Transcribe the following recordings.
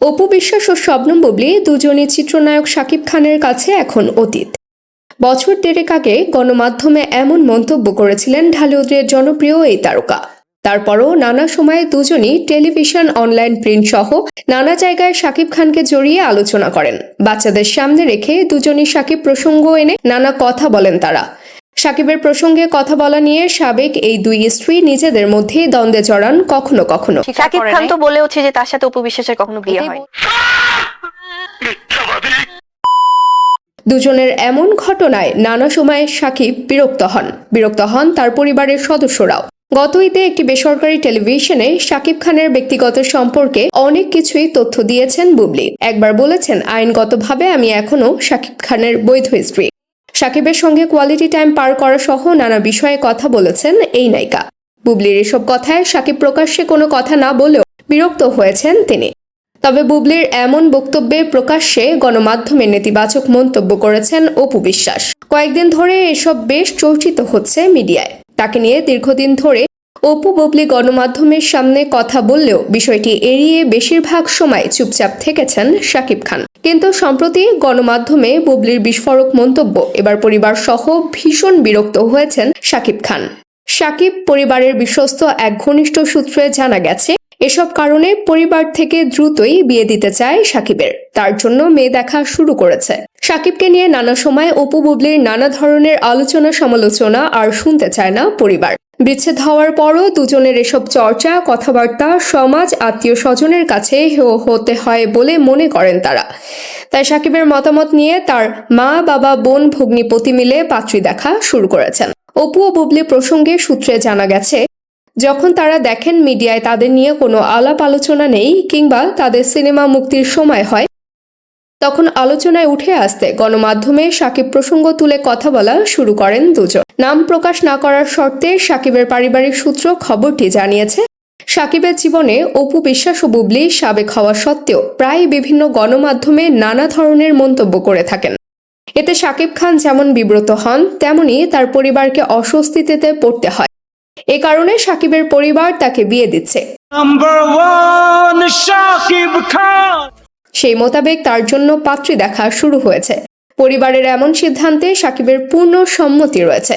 অপু বিশ্বাস ও শবনম বুবলি দুজনই চিত্রনায়ক শাকিব খানের কাছে এখন অতীত। বছর দেড়েক আগে গণমাধ্যমে এমন মন্তব্য করেছিলেন ঢালিউডের জনপ্রিয় এই তারকা। তারপরও নানা সময়ে দুজনই টেলিভিশন, অনলাইন প্রিন্ট সহ নানা জায়গায় শাকিব খানকে জড়িয়ে আলোচনা করেন। বাচ্চাদের সামনে রেখে দুজনই শাকিব প্রসঙ্গ এনে নানা কথা বলেন তারা। সাকিবের প্রসঙ্গে কথা বলা নিয়ে সাবেক এই দুই স্ত্রী নিজেদের মধ্যে দ্বন্দ্বে জড়ান কখনো কখনো। সাকিব খান। তো বলেওছে যে তার সাথে অপু বিশ্বাসের কখনো বিয়ে হয়। দুজনের এমন ঘটনায় নানা সময়ে সাকিব বিরক্ত হন। বিরক্ত হন তার পরিবারের সদস্যরাও। গত ঈদে একটি বেসরকারি টেলিভিশনে সাকিব খানের ব্যক্তিগত সম্পর্কে অনেক কিছুই তথ্য দিয়েছেন বুবলি। একবার বলেছেন আইনগতভাবে আমি এখনও সাকিব খানের বৈধ স্ত্রী। সাকিবের সঙ্গে কোয়ালিটি টাইম পার করা সহ নানা বিষয়ে কথা বলেছেন এই নায়িকা। বুবলির এসব কথায় সাকিব প্রকাশ্যে কোনো কথা না বলেও বিরক্ত হয়েছেন তিনি। তবে বুবলির এমন বক্তব্যে প্রকাশ্যে গণমাধ্যমে নেতিবাচক মন্তব্য করেছেন অপু বিশ্বাস। কয়েকদিন ধরে এসব বেশ চর্চিত হচ্ছে মিডিয়ায়। তাকে নিয়ে দীর্ঘদিন ধরে অপু বুবলি গণমাধ্যমের সামনে কথা বললেও বিষয়টি এড়িয়ে বেশিরভাগ সময় চুপচাপ থেকেছেন শাকিব খান। কিন্তু সম্প্রতি গণমাধ্যমে বুবলির বিস্ফোরক মন্তব্য, এবার পরিবার সহ ভীষণ বিরক্ত হয়েছেন শাকিব খান। সাকিব পরিবারের বিশ্বস্ত এক ঘনিষ্ঠ সূত্রে জানা গেছে, এসব কারণে পরিবার থেকে দ্রুতই বিয়ে দিতে চায় সাকিবের তার জন্য মেয়ে দেখা শুরু করেছে। সাকিবকে নিয়ে নানা সময় অপু বুবলির নানা ধরনের আলোচনা সমালোচনা আর শুনতে চায় না পরিবার। বিচ্ছেদ হওয়ার পরও দুজনের এসব চর্চা, কথাবার্তা সমাজ, আত্মীয় স্বজনের কাছে হতে হয় বলে মনে করেন তারা। তাই সাকিবের মতামত নিয়ে তার মা, বাবা, বোন, ভগ্নিপতি মিলে পাত্রী দেখা শুরু করেছেন। অপু ও বুবলি প্রসঙ্গে সূত্রে জানা গেছে, যখন তারা দেখেন মিডিয়ায় তাদের নিয়ে কোনো আলাপ আলোচনা নেই কিংবা তাদের সিনেমা মুক্তির সময় হয় তখন আলোচনায় উঠে আসতে গণমাধ্যমে সাকিব প্রসঙ্গ তুলে কথা বলা শুরু করেন দুজন। নাম প্রকাশ না করার শর্তে সাকিবের পারিবারিক সূত্র খবরটি জানিয়েছে, সাকিবের জীবনে অপু বিশ্বাস ও বুবলি সাবেক হওয়া সত্ত্বেও প্রায় বিভিন্ন গণমাধ্যমে নানা ধরনের মন্তব্য করে থাকেন। এতে সাকিব খান যেমন বিব্রত হন, তেমনি তার পরিবারকে অস্বস্তিতে পড়তে হয়। এ কারণে সাকিবের পরিবার তাকে বিয়ে দিচ্ছে। সেই মোতাবেক তার জন্য পাত্রী দেখা শুরু হয়েছে। পরিবারের এমন সিদ্ধান্তে সাকিবের পূর্ণ সম্মতি রয়েছে।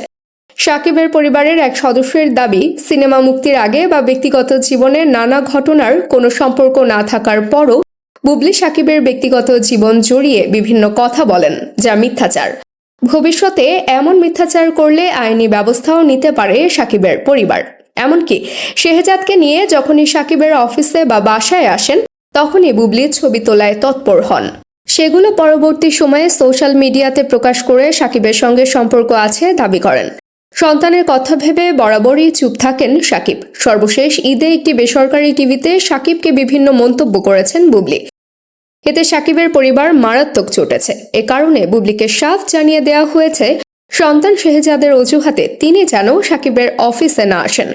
সাকিবের পরিবারের এক সদস্যের দাবি, সিনেমা মুক্তির আগে বা ব্যক্তিগত জীবনে নানা ঘটনার কোনো সম্পর্ক না থাকার পরও বুবলি সাকিবের ব্যক্তিগত জীবন জড়িয়ে বিভিন্ন কথা বলেন, যা মিথ্যাচার। ভবিষ্যতে এমন মিথ্যাচার করলে আইনি ব্যবস্থাও নিতে পারে সাকিবের পরিবার। এমনকি শেহজাদকে নিয়ে যখনই সাকিবের অফিসে বা বাসায় আসেন তখনই বুবলি ছবি তোলায় তৎপর হন। সেগুলো পরবর্তী সময়ে সোশ্যাল মিডিয়াতে প্রকাশ করে সাকিবের সঙ্গে সম্পর্ক আছে দাবি করেন। সন্তানের কথা ভেবে বরাবরই চুপ থাকেন সাকিব। সর্বশেষ ঈদে একটি বেসরকারি টিভিতে সাকিবকে বিভিন্ন মন্তব্য করেছেন বুবলি। এতে সাকিবের পরিবার মারাত্মক চটেছে। এ কারণে বুবলিকে সাফ জানিয়ে দেওয়া হয়েছে, সন্তান শেহজাদের অজুহাতে তিনি যেন সাকিবের অফিসে না আসেন।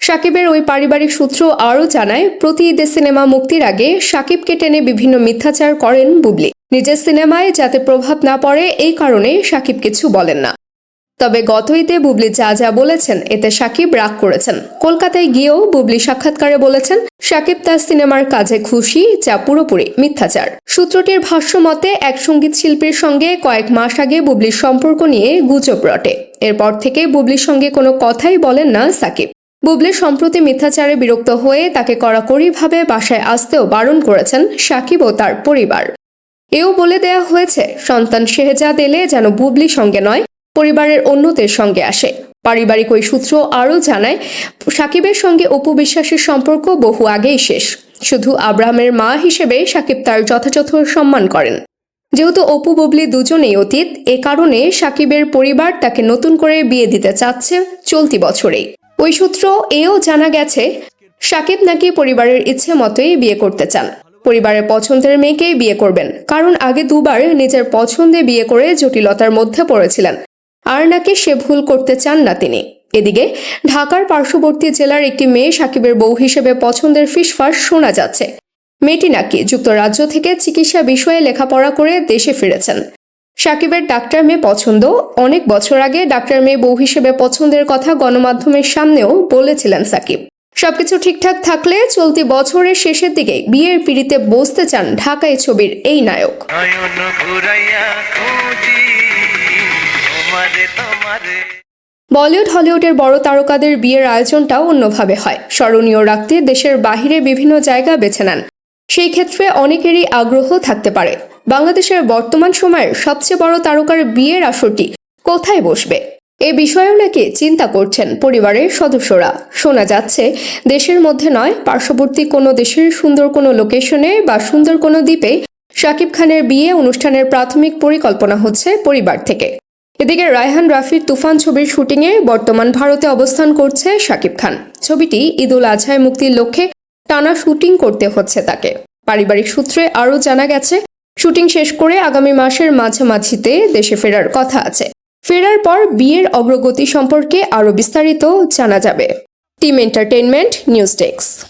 সাকিবের ওই পারিবারিক সূত্র আরও জানায়, প্রতি ঈদে সিনেমা মুক্তির আগে সাকিবকে টেনে বিভিন্ন মিথ্যাচার করেন বুবলি। নিজের সিনেমায় যাতে প্রভাব না পড়ে, এই কারণে সাকিব কিছু বলেন না। তবে গত ঈদে বুবলি যা যা বলেছেন, এতে সাকিব রাগ করেছেন। কলকাতায় গিয়েও বুবলি সাক্ষাৎকারে বলেছেন, সাকিব তার সিনেমার কাজে খুশি, যা পুরোপুরি মিথ্যাচার। সূত্রটির ভাষ্য মতে, এক সংগীত শিল্পীর সঙ্গে কয়েক মাস আগে বুবলির সম্পর্ক নিয়ে গুজব রটে। এরপর থেকে বুবলির সঙ্গে কোনো কথাই বলেন না সাকিব। বুবলি সম্প্রতি মিথ্যাচারে বিরক্ত হয়ে তাকে কড়াকড়িভাবে বাসায় আসতেও বারণ করেছেন সাকিব ও তার পরিবার। এও বলে দেয়া হয়েছে, সন্তান শেহজাদ এলে যেন বুবলি সঙ্গে নয়, পরিবারের অন্যদের সঙ্গে আসে। পারিবারিক ওই সূত্র আরও জানায়, সাকিবের সঙ্গে অপু বিশ্বাসের সম্পর্ক বহু আগেই শেষ। শুধু আব্রাহামের মা হিসেবে সাকিব তার যথাযথ সম্মান করেন। যেহেতু অপু, বুবলি দুজনেই অতীত, এ কারণে সাকিবের পরিবার তাকে নতুন করে বিয়ে দিতে চাচ্ছে চলতি বছরেই। ওই সূত্র এও জানা গেছে, সাকিব নাকি পরিবারের ইচ্ছে মতোই বিয়ে করতে চান। পরিবারের পছন্দের মেয়েকেই বিয়ে করবেন, কারণ আগে দুবার নিজের পছন্দে বিয়ে করে জটিলতার মধ্যে পড়েছিলেন। আর নাকি সে ভুল করতে চান না তিনি। এদিকে, ঢাকার পার্শ্ববর্তী জেলার একটি মেয়ে সাকিবের বউ হিসেবে পছন্দের ফিসফাস শোনা যাচ্ছে। মেয়েটি নাকি যুক্তরাজ্য থেকে চিকিৎসা বিষয়ে লেখাপড়া করে দেশে ফিরেছেন। সাকিবের ডাক্তার মেয়ে পছন্দ। অনেক বছর আগে ডাক্তার মেয়ে বউ হিসেবে পছন্দের কথা গণমাধ্যমের সামনেও বলেছিলেন সাকিব। সবকিছু ঠিকঠাক থাকলে চলতি বছরের শেষের দিকে বিয়ের পিড়িতে বসতে চান ঢাকায় ছবির এই নায়ক। বলিউড হলিউডের বড় তারকাদের বিয়ের আয়োজনটাও অন্যভাবে হয়। স্মরণীয় রাখতে দেশের বাহিরে বিভিন্ন জায়গা বেছে নেন। সেই ক্ষেত্রে অনেকেরই আগ্রহ থাকতে পারে। বাংলাদেশের বর্তমান সময়ের সবচেয়ে বড় তারকার বিয়ের আসরটি কোথায় বসবে? এ বিষয়েও নাকি চিন্তা করছেন পরিবারের সদস্যরা। শোনা যাচ্ছে, দেশের মধ্যে নয়, পার্শ্ববর্তী কোনো দেশের সুন্দর কোনো লোকেশনে বা সুন্দর কোনো দ্বীপে শাকিব খানের বিয়ে অনুষ্ঠানের প্রাথমিক পরিকল্পনা হচ্ছে পরিবার থেকে। এদিকে রায়হান রাফির তুফান ছবির শুটিংয়ে বর্তমান ভারতে অবস্থান করছে শাকিব খান। ছবিটি ঈদুল আজহায় মুক্তির লক্ষ্যে টানা শুটিং করতে হচ্ছে তাকে। পারিবারিক সূত্রে আরও জানা গেছে শুটিং শেষ করে আগামী মাসের মাঝামাঝিতে দেশে ফেরার কথা আছে। ফেরার পর বিয়ের অগ্রগতি সম্পর্কে আরও বিস্তারিত জানা যাবে। Team entertainment news desk.